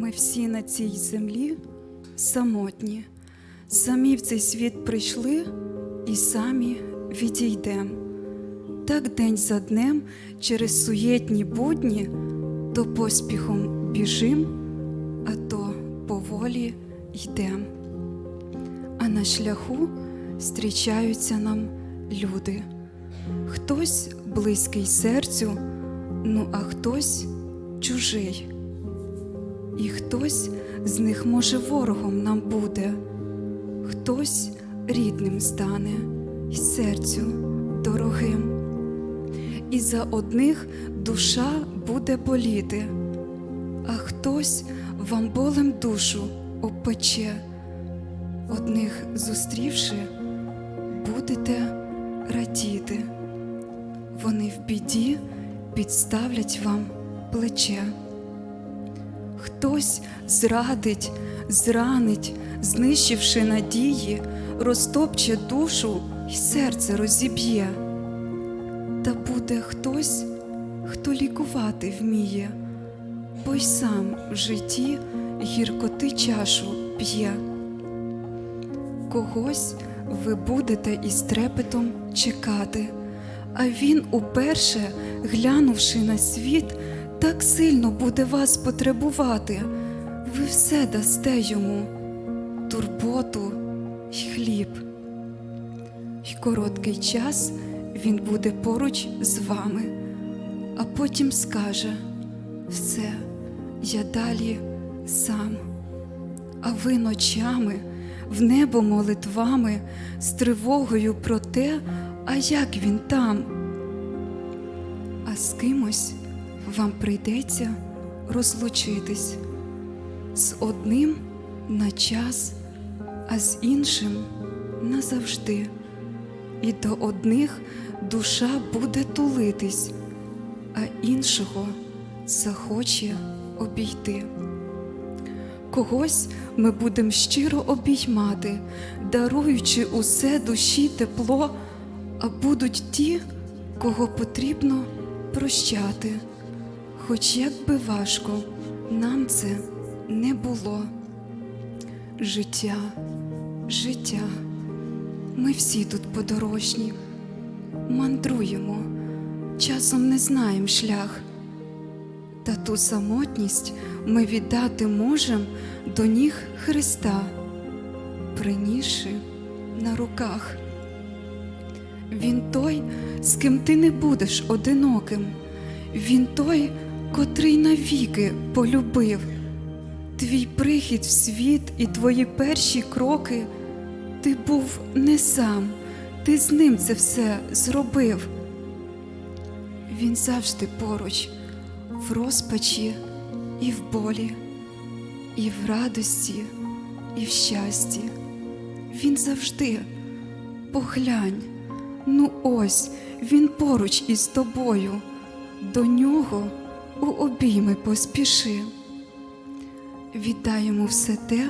Ми всі на цій землі самотні, самі в цей світ прийшли і самі відійдем. Так день за днем через суєтні будні то поспіхом біжим, а то поволі йдем. А на шляху зустрічаються нам люди. Хтось близький серцю, ну а хтось чужий. І хтось з них, може, ворогом нам буде, хтось рідним стане й серцю дорогим. І за одних душа буде боліти, а хтось вам болем душу обпече. Одних зустрівши, будете радіти. Вони в біді підставлять вам плече. Хтось зрадить, зранить, знищивши надії, розтопче душу й серце розіб'є. Та буде хтось, хто лікувати вміє, бо й сам в житті гіркоти чашу п'є. Когось ви будете із трепетом чекати, а він уперше, глянувши на світ, так сильно буде вас потребувати, ви все дасте йому турботу й хліб. Й короткий час він буде поруч з вами, а потім скаже все, я далі сам. А ви ночами в небо молитвами з тривогою про те, а як він там. А з кимось вам прийдеться розлучитись з одним на час, а з іншим назавжди. І до одних душа буде тулитись, а іншого захоче обійти. Когось ми будемо щиро обіймати, даруючи усе душі тепло, а будуть ті, кого потрібно прощати, хоч як би важко нам це не було. Життя, життя, ми всі тут подорожні, мандруємо, часом не знаємо шлях. Та ту самотність ми віддати можем до ніг Христа, принісши на руках. Він той, з ким ти не будеш одиноким, Він той, котрий навіки полюбив. Твій прихід в світ і твої перші кроки, ти був не сам, ти з ним це все зробив. Він завжди поруч, в розпачі і в болі, і в радості, і в щасті. Він завжди поглянь, ну ось він поруч із тобою, до нього у обійми поспіши. Віддай йому все те,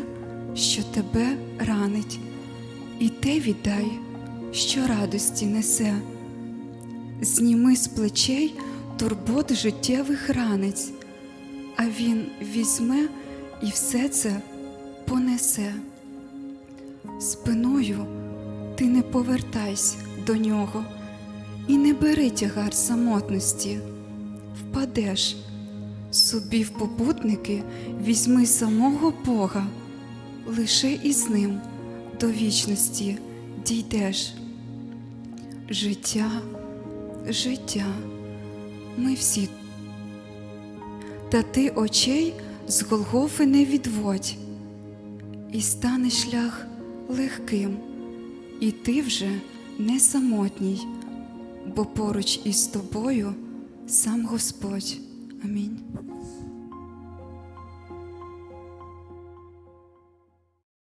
що тебе ранить, і те віддай, що радості несе. Зніми з плечей турбот життєвих ранець, а він візьме і все це понесе. Спиною ти не повертайся до нього і не бери тягар самотності, впадеш. Собі в попутники візьми самого Бога, лише із ним до вічності дійдеш. Життя, життя, ми всі. Та ти очей з Голгофи не відводь, і стане шлях легким, і ти вже не самотній, бо поруч із тобою сам Господь. Амінь.